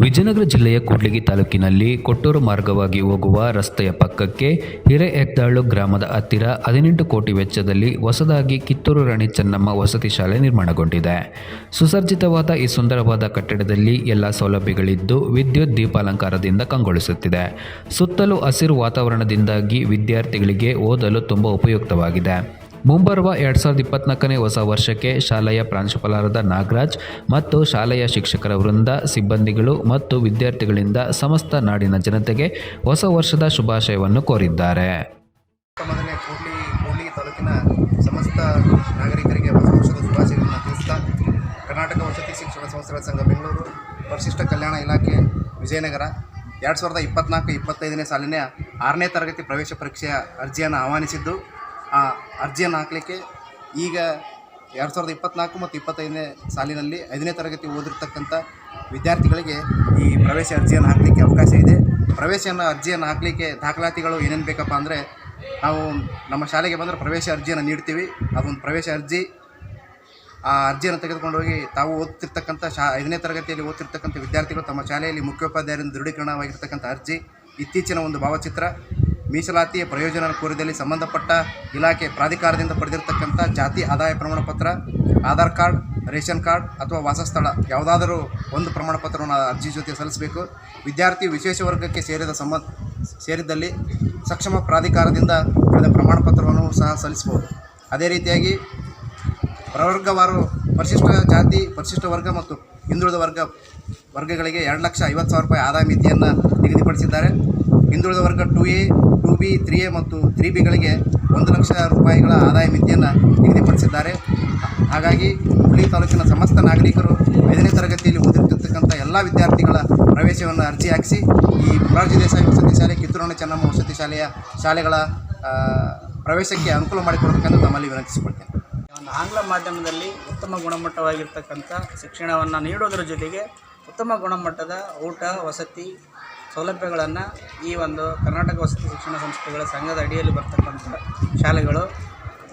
ವಿಜಯನಗರ ಜಿಲ್ಲೆಯ ಕೂಡ್ಲಿಗಿ ತಾಲೂಕಿನಲ್ಲಿ ಕೊಟ್ಟೂರು ಮಾರ್ಗವಾಗಿ ಹೋಗುವ ರಸ್ತೆಯ ಪಕ್ಕಕ್ಕೆ ಹಿರೇಎಕ್ದಾಳು ಗ್ರಾಮದ ಹತ್ತಿರ ಹದಿನೆಂಟು ಕೋಟಿ ವೆಚ್ಚದಲ್ಲಿ ಹೊಸದಾಗಿ ಕಿತ್ತೂರು ರಾಣಿ ಚೆನ್ನಮ್ಮ ವಸತಿ ಶಾಲೆ ನಿರ್ಮಾಣಗೊಂಡಿದೆ. ಸುಸರ್ಜಿತವಾದ ಈ ಸುಂದರವಾದ ಕಟ್ಟಡದಲ್ಲಿ ಎಲ್ಲ ಸೌಲಭ್ಯಗಳಿದ್ದು ವಿದ್ಯುತ್ ದೀಪಾಲಂಕಾರದಿಂದ ಕಂಗೊಳಿಸುತ್ತಿದೆ. ಸುತ್ತಲೂ ಹಸಿರು ವಾತಾವರಣದಿಂದಾಗಿ ವಿದ್ಯಾರ್ಥಿಗಳಿಗೆ ಓದಲು ತುಂಬ ಉಪಯುಕ್ತವಾಗಿದೆ. ಮುಂಬರುವ ಎರಡು ಸಾವಿರದ ಇಪ್ಪತ್ನಾಲ್ಕನೇ ಹೊಸ ವರ್ಷಕ್ಕೆ ಶಾಲೆಯ ಪ್ರಾಂಶುಪಾಲರಾದ ನಾಗರಾಜ್ ಮತ್ತು ಶಾಲೆಯ ಶಿಕ್ಷಕರ ವೃಂದ, ಸಿಬ್ಬಂದಿಗಳು ಮತ್ತು ವಿದ್ಯಾರ್ಥಿಗಳಿಂದ ಸಮಸ್ತ ನಾಡಿನ ಜನತೆಗೆ ಹೊಸ ವರ್ಷದ ಶುಭಾಶಯವನ್ನು ಕೋರಿದ್ದಾರೆ. ತಾಲೂಕಿನ ಸಮಸ್ತ ನಾಗರಿಕರಿಗೆ ಹೊಸ ವರ್ಷದ ಕರ್ನಾಟಕ ವಸತಿ ಶಿಕ್ಷಣ ಸಂಸ್ಥೆಗಳ ಸಂಘ ಬೆಂಗಳೂರು, ಪರಿಶಿಷ್ಟ ಕಲ್ಯಾಣ ಇಲಾಖೆ ವಿಜಯನಗರ ಎರಡು ಸಾವಿರದ ಇಪ್ಪತ್ನಾಲ್ಕು ಇಪ್ಪತ್ತೈದನೇ ಸಾಲಿನ ಆರನೇ ತರಗತಿ ಪ್ರವೇಶ ಪರೀಕ್ಷೆಯ ಅರ್ಜಿಯನ್ನು ಆಹ್ವಾನಿಸಿದ್ದು. ಅರ್ಜಿಯನ್ನು ಹಾಕಲಿಕ್ಕೆ ಈಗ ಎರಡು ಸಾವಿರದ ಇಪ್ಪತ್ನಾಲ್ಕು ಮತ್ತು ಇಪ್ಪತ್ತೈದನೇ ಸಾಲಿನಲ್ಲಿ ಐದನೇ ತರಗತಿ ಓದಿರ್ತಕ್ಕಂಥ ವಿದ್ಯಾರ್ಥಿಗಳಿಗೆ ಈ ಪ್ರವೇಶ ಅರ್ಜಿಯನ್ನು ಹಾಕಲಿಕ್ಕೆ ಅವಕಾಶ ಇದೆ. ಪ್ರವೇಶನ ಅರ್ಜಿಯನ್ನು ಹಾಕಲಿಕ್ಕೆ ದಾಖಲಾತಿಗಳು ಏನೇನು ಬೇಕಪ್ಪ ಅಂದರೆ ನಾವು ನಮ್ಮ ಶಾಲೆಗೆ ಬಂದರೆ ಪ್ರವೇಶ ಅರ್ಜಿಯನ್ನು ನೀಡ್ತೀವಿ. ಅದೊಂದು ಪ್ರವೇಶ ಅರ್ಜಿ. ಆ ಅರ್ಜಿಯನ್ನು ತೆಗೆದುಕೊಂಡು ಹೋಗಿ ತಾವು ಓದ್ತಿರ್ತಕ್ಕಂಥ ಶಾ ಐದನೇ ತರಗತಿಯಲ್ಲಿ ಓದ್ತಿರ್ತಕ್ಕಂಥ ವಿದ್ಯಾರ್ಥಿಗಳು ತಮ್ಮ ಶಾಲೆಯಲ್ಲಿ ಮುಖ್ಯೋಪಾಧ್ಯಾಯರಿಂದ ದೃಢೀಕರಣವಾಗಿರ್ತಕ್ಕಂಥ ಅರ್ಜಿ. ಇತ್ತೀಚಿನ ಒಂದು ಭಾವಚಿತ್ರ. ಮೀಸಲಾತಿಯ ಪ್ರಯೋಜನ ಕೋರಿದಲ್ಲಿ ಸಂಬಂಧಪಟ್ಟ ಇಲಾಖೆ ಪ್ರಾಧಿಕಾರದಿಂದ ಪಡೆದಿರತಕ್ಕಂಥ ಜಾತಿ ಆದಾಯ ಪ್ರಮಾಣ ಪತ್ರ ಆಧಾರ್ ಕಾರ್ಡ್, ರೇಷನ್ ಕಾರ್ಡ್ ಅಥವಾ ವಾಸಸ್ಥಳ, ಯಾವುದಾದರೂ ಒಂದು ಪ್ರಮಾಣ ಪತ್ರವನ್ನು ಅರ್ಜಿ ಜೊತೆ ಸಲ್ಲಿಸಬೇಕು. ವಿದ್ಯಾರ್ಥಿ ವಿಶೇಷ ವರ್ಗಕ್ಕೆ ಸೇರಿದ ಸಂಬಂಧ ಸೇರಿದಲ್ಲಿ ಸಕ್ಷಮ ಪ್ರಾಧಿಕಾರದಿಂದ ಪಡೆದ ಪ್ರಮಾಣ ಪತ್ರವನ್ನು ಸಹ ಸಲ್ಲಿಸಬಹುದು. ಅದೇ ರೀತಿಯಾಗಿ ಪ್ರವರ್ಗವಾರು ಪರಿಶಿಷ್ಟ ಜಾತಿ, ಪರಿಶಿಷ್ಟ ವರ್ಗ ಮತ್ತು ಹಿಂದುಳಿದ ವರ್ಗ, ವರ್ಗಗಳಿಗೆ ಎರಡು ಲಕ್ಷ ಐವತ್ತು ಸಾವಿರ ರೂಪಾಯಿ ಆದಾಯ ಮಿತಿಯನ್ನು ನಿಗದಿಪಡಿಸಿದ್ದಾರೆ. ಹಿಂದುಳಿದ ವರ್ಗ two A, two B, three A ಮತ್ತು ತ್ರೀ ಬಿಗಳಿಗೆ ಒಂದು ಲಕ್ಷ ರೂಪಾಯಿಗಳ ಆದಾಯ ಮಿತಿಯನ್ನು ನಿಗದಿಪಡಿಸಿದ್ದಾರೆ. ಹಾಗಾಗಿ ಹುಬ್ಬಳ್ಳಿ ತಾಲೂಕಿನ ಸಮಸ್ತ ನಾಗರಿಕರು ಐದನೇ ತರಗತಿಯಲ್ಲಿ ಓದಿರ್ತಿರ್ತಕ್ಕಂಥ ಎಲ್ಲ ವಿದ್ಯಾರ್ಥಿಗಳ ಪ್ರವೇಶವನ್ನು ಅರ್ಜಿ ಹಾಕಿಸಿ, ಈ ಮೊರಾರ್ಜಿ ದೇಸಾಯಿ ವಸತಿ ಶಾಲೆ ಕಿತ್ತೂರಣ ಚೆನ್ನಮ್ಮ ವಸತಿ ಶಾಲೆಯ ಶಾಲೆಗಳ ಪ್ರವೇಶಕ್ಕೆ ಅನುಕೂಲ ಮಾಡಿಕೊಡ್ಬೇಕೆಂದು ತಮ್ಮಲ್ಲಿ ವಿನಂತಿಸಿಕೊಳ್ತೇನೆ. ಒಂದು ಆಂಗ್ಲ ಮಾಧ್ಯಮದಲ್ಲಿ ಉತ್ತಮ ಗುಣಮಟ್ಟವಾಗಿರ್ತಕ್ಕಂಥ ಶಿಕ್ಷಣವನ್ನು ನೀಡೋದರ ಜೊತೆಗೆ ಉತ್ತಮ ಗುಣಮಟ್ಟದ ಊಟ, ವಸತಿ ಸೌಲಭ್ಯಗಳನ್ನು ಈ ಒಂದು ಕರ್ನಾಟಕ ವಸತಿ ಶಿಕ್ಷಣ ಸಂಸ್ಥೆಗಳ ಸಂಘದ ಅಡಿಯಲ್ಲಿ ಬರ್ತಕ್ಕಂಥ ಶಾಲೆಗಳು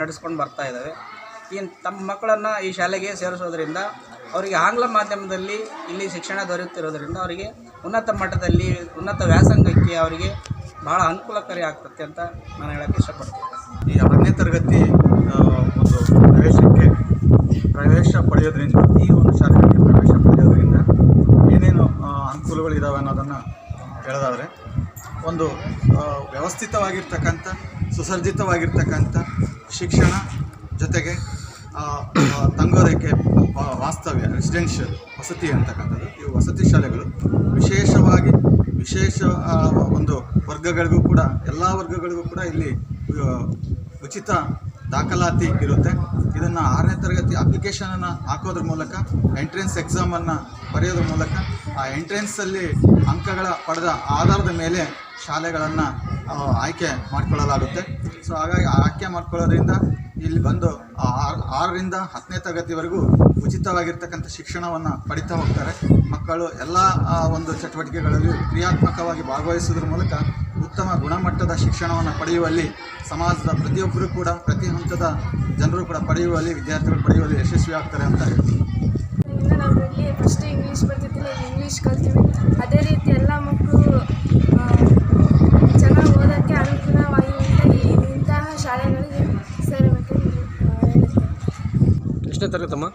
ನಡೆಸ್ಕೊಂಡು ಬರ್ತಾ ಇದ್ದಾವೆ ಈ ತಮ್ಮ ಮಕ್ಕಳನ್ನು ಈ ಶಾಲೆಗೆ ಸೇರಿಸೋದ್ರಿಂದ ಅವರಿಗೆ ಆಂಗ್ಲ ಮಾಧ್ಯಮದಲ್ಲಿ ಇಲ್ಲಿ ಶಿಕ್ಷಣ ದೊರೆಯುತ್ತಿರೋದ್ರಿಂದ ಅವರಿಗೆ ಉನ್ನತ ಮಟ್ಟದಲ್ಲಿ ಉನ್ನತ ವ್ಯಾಸಂಗಕ್ಕೆ ಅವರಿಗೆ ಭಾಳ ಅನುಕೂಲಕಾರಿ ಆಗ್ತದೆ ಅಂತ ನಾನು ಹೇಳೋಕ್ಕೆ ಇಷ್ಟಪಡ್ತೀನಿ. ಈ ಹತ್ತನೇ ತರಗತಿ ಒಂದು ಪ್ರವೇಶಕ್ಕೆ ಪ್ರವೇಶ ಪಡೆಯೋದ್ರಿಂದ, ಈ ಒಂದು ಶಾಲೆಗೆ ಪ್ರವೇಶ ಪಡೆಯೋದ್ರಿಂದ ಏನೇನು ಅನುಕೂಲಗಳು ಅನುಕೂಲಗಳಿದ್ದಾವೆ ಅನ್ನೋದನ್ನು ಹೇಳೋದಾದರೆ, ಒಂದು ವ್ಯವಸ್ಥಿತವಾಗಿರ್ತಕ್ಕಂಥ, ಸುಸರ್ಜಿತವಾಗಿರ್ತಕ್ಕಂಥ ಶಿಕ್ಷಣ ಜೊತೆಗೆ ತಂಗೋದಕ್ಕೆ ವಾಸ್ತವ್ಯ ರೆಸಿಡೆನ್ಷಿಯಲ್ ವಸತಿ ಅಂತಕ್ಕಂಥದ್ದು ಈ ವಸತಿ ಶಾಲೆಗಳು. ವಿಶೇಷವಾಗಿ, ವಿಶೇಷ ಒಂದು ವರ್ಗಗಳಿಗೂ ಕೂಡ, ಎಲ್ಲ ವರ್ಗಗಳಿಗೂ ಕೂಡ ಇಲ್ಲಿ ಉಚಿತ ದಾಖಲಾತಿ ಇರುತ್ತೆ. ಇದನ್ನು ಆರನೇ ತರಗತಿ ಅಪ್ಲಿಕೇಶನನ್ನು ಹಾಕೋದ್ರ ಮೂಲಕ ಎಂಟ್ರೆನ್ಸ್ ಎಕ್ಸಾಮನ್ನು ಬರೆಯೋದ್ರ ಮೂಲಕ, ಆ ಎಂಟ್ರೆನ್ಸಲ್ಲಿ ಅಂಕಗಳ ಪಡೆದ ಆಧಾರದ ಮೇಲೆ ಶಾಲೆಗಳನ್ನು ಆಯ್ಕೆ ಮಾಡಿಕೊಳ್ಳಲಾಗುತ್ತೆ. ಸೊ ಹಾಗಾಗಿ ಆಯ್ಕೆ ಮಾಡ್ಕೊಳ್ಳೋದ್ರಿಂದ ಇಲ್ಲಿ ಬಂದು ಆರರಿಂದ ಹತ್ತನೇ ತರಗತಿವರೆಗೂ ಉಚಿತವಾಗಿರ್ತಕ್ಕಂಥ ಶಿಕ್ಷಣವನ್ನು ಪಡಿತಾ ಹೋಗ್ತಾರೆ. ಮಕ್ಕಳು ಎಲ್ಲ ಒಂದು ಚಟುವಟಿಕೆಗಳಲ್ಲಿ ಕ್ರಿಯಾತ್ಮಕವಾಗಿ ಭಾಗವಹಿಸೋದ್ರ ಮೂಲಕ ಉತ್ತಮ ಗುಣಮಟ್ಟದ ಶಿಕ್ಷಣವನ್ನು ಪಡೆಯುವಲ್ಲಿ ಸಮಾಜದ ಪ್ರತಿಯೊಬ್ಬರೂ ಕೂಡ ಪ್ರತಿ ಹಂತದ ಜನರು ಕೂಡ ಪಡೆಯುವಲ್ಲಿ ವಿದ್ಯಾರ್ಥಿಗಳು ಪಡೆಯುವಲ್ಲಿ ಯಶಸ್ವಿ ಆಗ್ತಾರೆ ಅಂತ ಹೇಳ್ತೀನಿ. ನಾವು ಇಲ್ಲಿ ಫಸ್ಟ್ ಇಂಗ್ಲೀಷ್ ಬರ್ತಿದ್ದಿಲ್ಲ ಇಂಗ್ಲೀಷ್ ಕಲ್ತೀವಿ. ಅದೇ ರೀತಿ ಎಲ್ಲ ಮಕ್ಕಳು ಚೆನ್ನಾಗಿ ಓದೋಕ್ಕೆ ಅನುಕೂಲವಾಗಿ ಇಂತಹ ಶಾಲೆಗಳಿಗೆ ಸೇರಬೇಕೆಂದು ಹೇಳುತ್ತೇನೆ. ಎಷ್ಟನೇ ತರಗತಮ್ಮ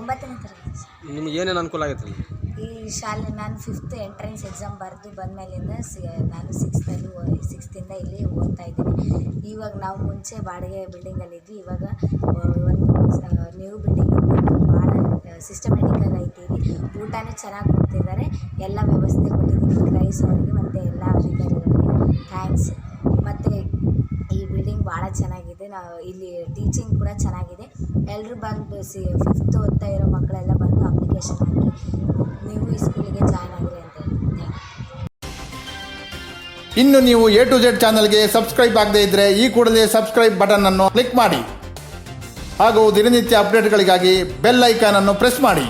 ಒಂಬತ್ತನೇ ತರಗತಿ. ನಿಮ್ಗೆ ಏನೇನು ಅನುಕೂಲ ಆಗೈತೆ ಈ ಶಾಲೆ ನಾನು ಫಿಫ್ತ್ ಎಂಟ್ರೆನ್ಸ್ ಎಕ್ಸಾಮ್ ಬರೆದು ಬಂದಮೇಲಿಂದ ಸಿ, ನಾನು ಸಿಕ್ಸ್ತಲ್ಲಿ ಸಿಕ್ಸ್ತಿಂದ ಇಲ್ಲಿ ಓದ್ತಾ ಇದ್ದೀನಿ. ಇವಾಗ ನಾವು ಮುಂಚೆ ಬಾಡಿಗೆ ಬಿಲ್ಡಿಂಗಲ್ಲಿ ಇದ್ವಿ. ಇವಾಗ ಒಂದು ನ್ಯೂ ಬಿಲ್ಡಿಂಗ್ ಭಾಳ ಸಿಸ್ಟಮ್ಯಾಟಿಕಲ್ ಐತಿ ಊಟನೂ ಚೆನ್ನಾಗಿ ಕೊಡ್ತಿದ್ದಾರೆ. ಎಲ್ಲ ವ್ಯವಸ್ಥೆ ಕೊಟ್ಟಿದ್ದೀನಿ ರೈಸ್ ಅವರಿಗೆ ಮತ್ತು ಎಲ್ಲ ಅಧಿಕಾರಿಗಳಿಗೆ ಥ್ಯಾಂಕ್ಸ್ ಮತ್ತು ಈ ಬಿಲ್ಡಿಂಗ್ ಭಾಳ ಚೆನ್ನಾಗಿದೆ. ನಾವು ಇಲ್ಲಿ ಟೀಚಿಂಗ್ ಕೂಡ ಚೆನ್ನಾಗಿದೆ. ಎಲ್ಲರೂ ಬಂದು ಸಿ ಫಿಫ್ತ್ ಓದ್ತಾ ಇರೋ ಮಕ್ಕಳೆಲ್ಲ ಬಂದು ಅಪ್ಲಿಕೇಶನ್ ಹಾಕಿ ನೀವು ಈ ಸ್ಕೂಲಿಗೆ ಜಾಯ್ನ್ ಆಗಿರಿ ಅಂತ ಇನ್ನು ನೀವು ಎ ಟು ಜೆಡ್ ಚಾನಲ್ಗೆ ಸಬ್ಸ್ಕ್ರೈಬ್ ಆಗದೇ ಇದ್ದರೆ ಈ ಕೂಡಲೇ ಸಬ್ಸ್ಕ್ರೈಬ್ ಬಟನ್ ಅನ್ನು ಕ್ಲಿಕ್ ಮಾಡಿ. ಹಾಗೂ ದಿನನಿತ್ಯ ಅಪ್ಡೇಟ್ಗಳಿಗಾಗಿ ಬೆಲ್ ಐಕಾನ್ ಅನ್ನು ಪ್ರೆಸ್ ಮಾಡಿ.